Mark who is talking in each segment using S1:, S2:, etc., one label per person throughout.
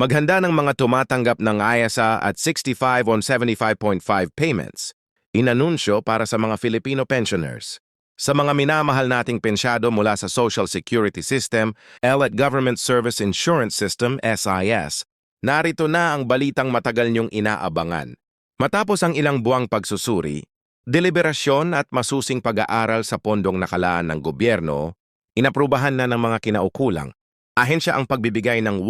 S1: Maghanda ng mga tumatanggap ng ISA at 65 on 75.5 payments. Inanunsyo para sa mga Filipino pensioners. Sa mga minamahal nating pensyado mula sa Social Security System, L at Government Service Insurance System, SIS, narito na ang balitang matagal niyong inaabangan. Matapos ang ilang buwang pagsusuri, deliberasyon at masusing pag-aaral sa pondong nakalaan ng gobyerno, inaprubahan na ng mga kinaukulang. Ahensya ang pagbibigay ng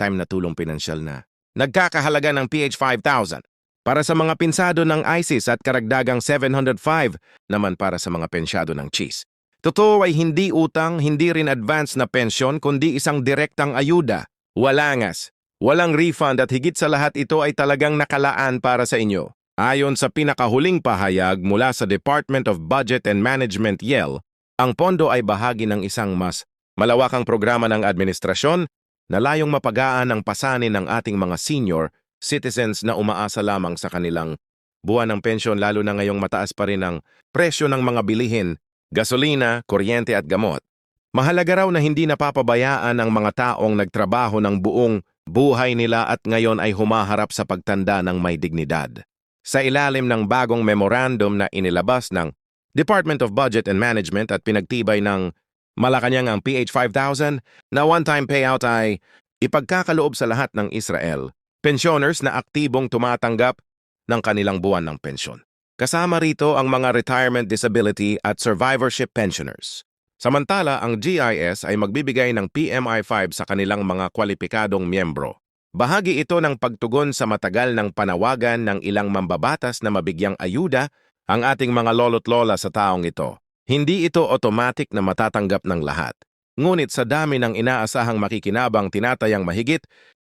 S1: one-time na tulong pinansyal na. Nagkakahalaga ng PH 5,000 para sa mga pinsado ng ISIS at karagdagang 705 naman para sa mga pensyado ng cheese. Totoo ay hindi utang, hindi rin advance na pensyon kundi isang direktang ayuda. Walangas, walang refund at higit sa lahat ito ay talagang nakalaan para sa inyo. Ayon sa pinakahuling pahayag mula sa Department of Budget and Management YEL, ang pondo ay bahagi ng isang mas malawakang programa ng administrasyon na layong mapagaan ang pasanin ng ating mga senior citizens na umaasa lamang sa kanilang buwan ng pensyon lalo na ngayong mataas pa rin ang presyo ng mga bilihin, gasolina, kuryente at gamot. Mahalaga raw na hindi napapabayaan ang mga taong nagtrabaho ng buong buhay nila at ngayon ay humaharap sa pagtanda ng may dignidad. Sa ilalim ng bagong memorandum na inilabas ng Department of Budget and Management at pinagtibay ng Malacanang ang PH 5000 na one-time payout ay ipagkakaloob sa lahat ng Israel pensioners na aktibong tumatanggap ng kanilang buwan ng pensyon. Kasama rito ang mga retirement disability at survivorship pensioners. Samantala, ang GIS ay magbibigay ng PMI-5 sa kanilang mga kwalipikadong miyembro. Bahagi ito ng pagtugon sa matagal ng panawagan ng ilang mambabatas na mabigyang ayuda ang ating mga lolo't lola sa taong ito. Hindi ito automatic na matatanggap ng lahat. Ngunit sa dami ng inaasahang makikinabang tinatayang mahigit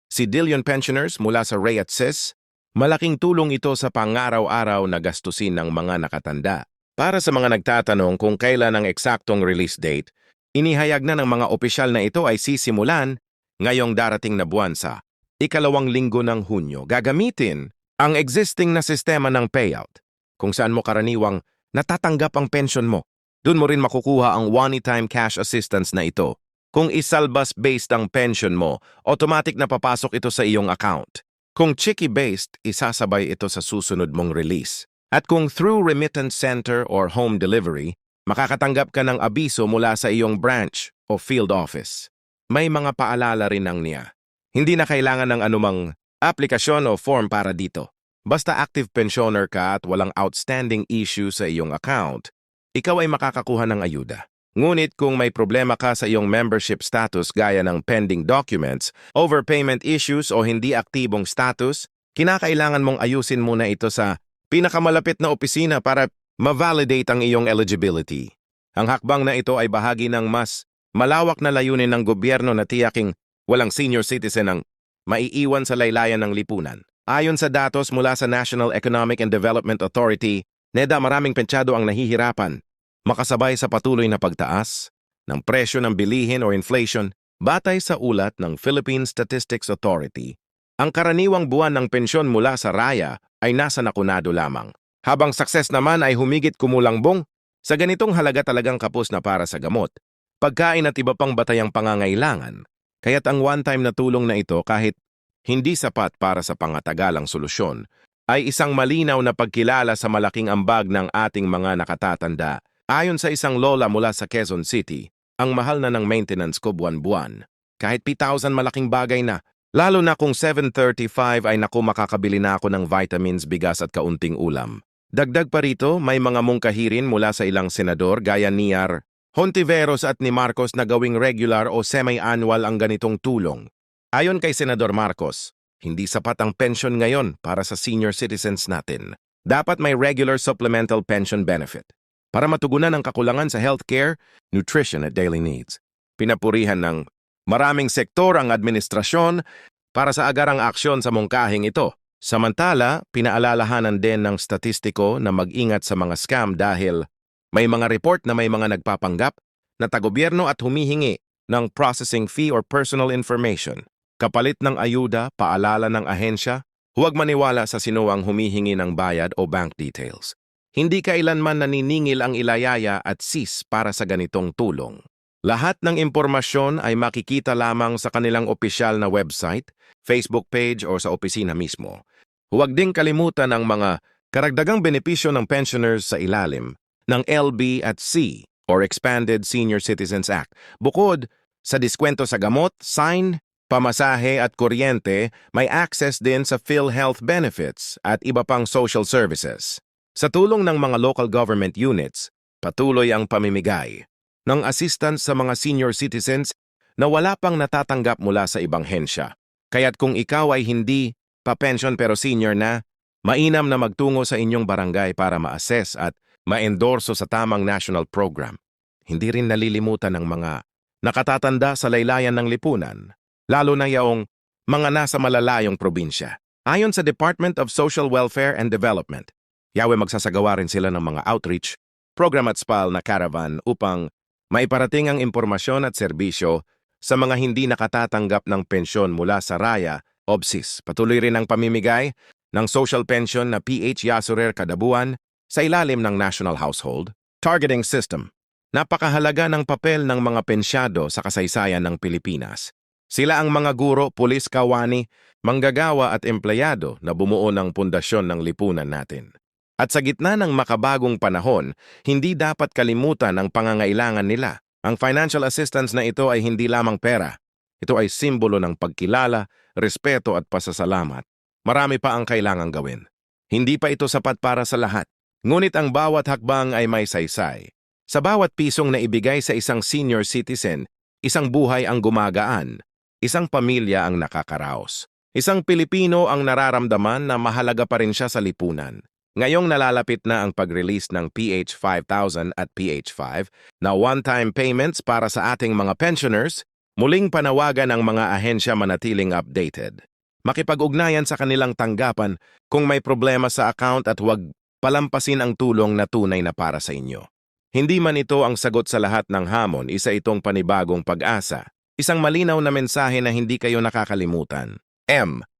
S1: si Dillion Pensioners mula sa Ray at Sis, malaking tulong ito sa pangaraw-araw na gastusin ng mga nakatanda. Para sa mga nagtatanong kung kailan ang eksaktong release date, inihayag na ng mga opisyal na ito ay sisimulan ngayong darating na buwan sa ikalawang linggo ng Hunyo. Gagamitin ang existing na sistema ng payout kung saan mo karaniwang natatanggap ang pension mo. Doon mo rin makukuha ang one-time cash assistance na ito kung isalbas-based ang pension mo, automatic na papasok ito sa iyong account. Kung Chiki-based, isasabay ito sa susunod mong release. At kung through remittance center or home delivery, makakatanggap ka ng abiso mula sa iyong branch o field office. May mga paalala rin ang niya. Hindi na kailangan ng anumang aplikasyon o form para dito. Basta active pensioner ka at walang outstanding issue sa iyong account, ikaw ay makakakuha ng ayuda. Ngunit kung may problema ka sa iyong membership status gaya ng pending documents, overpayment issues o hindi aktibong status, kinakailangan mong ayusin muna ito sa pinakamalapit na opisina para ma-validate ang iyong eligibility. Ang hakbang na ito ay bahagi ng mas malawak na layunin ng gobyerno na tiyaking walang senior citizen ang maiiwan sa laylayan ng lipunan. Ayon sa datos mula sa National Economic and Development Authority, NEDA maraming pensyado ang nahihirapan makasabay sa patuloy na pagtaas ng presyo ng bilihin o inflation batay sa ulat ng Philippine Statistics Authority. Ang karaniwang buwan ng pensyon mula sa raya ay nasa nakunado lamang, habang success naman ay humigit kumulangbong sa ganitong halaga talagang kapos na para sa gamot, pagkain at iba pang batayang pangangailangan, kaya't ang one-time na tulong na ito kahit hindi sapat para sa pangatagalang solusyon, ay isang malinaw na pagkilala sa malaking ambag ng ating mga nakatatanda Ayon sa isang lola mula sa Quezon City, ang mahal na ng maintenance ko buwan-buwan. Kahit 2,000 malaking bagay na, lalo na kung 735 ay naku makakabili na ako ng vitamins, bigas at kaunting ulam. Dagdag pa rito, may mga mungkahirin mula sa ilang senador gaya ni Ar Hontiveros at ni Marcos na gawing regular o semi-annual ang ganitong tulong. Ayon kay Senador Marcos, hindi sapat ang pension ngayon para sa senior citizens natin. Dapat may regular supplemental pension benefit para matugunan ang kakulangan sa healthcare, nutrition at daily needs. Pinapurihan ng maraming sektor ang administrasyon para sa agarang aksyon sa mungkahing ito. Samantala, pinaalalahanan din ng statistiko na mag-ingat sa mga scam dahil may mga report na may mga nagpapanggap na tagobyerno at humihingi ng processing fee or personal information. Kapalit ng ayuda, paalala ng ahensya, huwag maniwala sa sinuwang humihingi ng bayad o bank details. Hindi kailanman naniningil ang ilayaya at sis para sa ganitong tulong. Lahat ng impormasyon ay makikita lamang sa kanilang opisyal na website, Facebook page o sa opisina mismo. Huwag ding kalimutan ang mga karagdagang benepisyo ng pensioners sa ilalim ng LB at C or Expanded Senior Citizens Act. Bukod sa diskwento sa gamot, sign, pamasahe at kuryente, may access din sa PhilHealth benefits at iba pang social services. Sa tulong ng mga local government units, patuloy ang pamimigay ng assistance sa mga senior citizens na wala pang natatanggap mula sa ibang hensya. Kaya't kung ikaw ay hindi pa-pension pero senior na, mainam na magtungo sa inyong barangay para ma-assess at ma-endorso sa tamang national program. Hindi rin nalilimutan ng mga nakatatanda sa laylayan ng lipunan, lalo na yaong mga nasa malalayong probinsya. Ayon sa Department of Social Welfare and Development, yawe magsasagawa rin sila ng mga outreach, program at SPAL na caravan upang maiparating ang impormasyon at serbisyo sa mga hindi nakatatanggap ng pensyon mula sa Raya, OBSIS. Patuloy rin ang pamimigay ng social pension na PH Yasurer kada buwan sa ilalim ng National Household Targeting System. Napakahalaga ng papel ng mga pensyado sa kasaysayan ng Pilipinas. Sila ang mga guro, pulis, kawani, manggagawa at empleyado na bumuo ng pundasyon ng lipunan natin. At sa gitna ng makabagong panahon, hindi dapat kalimutan ang pangangailangan nila. Ang financial assistance na ito ay hindi lamang pera. Ito ay simbolo ng pagkilala, respeto at pasasalamat. Marami pa ang kailangang gawin. Hindi pa ito sapat para sa lahat. Ngunit ang bawat hakbang ay may saysay. Sa bawat pisong na ibigay sa isang senior citizen, isang buhay ang gumagaan, isang pamilya ang nakakaraos. Isang Pilipino ang nararamdaman na mahalaga pa rin siya sa lipunan. Ngayong nalalapit na ang pag-release ng PH 5000 at PH 5 na one-time payments para sa ating mga pensioners, muling panawagan ang mga ahensya manatiling updated. Makipag-ugnayan sa kanilang tanggapan kung may problema sa account at huwag palampasin ang tulong na tunay na para sa inyo. Hindi man ito ang sagot sa lahat ng hamon, isa itong panibagong pag-asa. Isang malinaw na mensahe na hindi kayo nakakalimutan. M.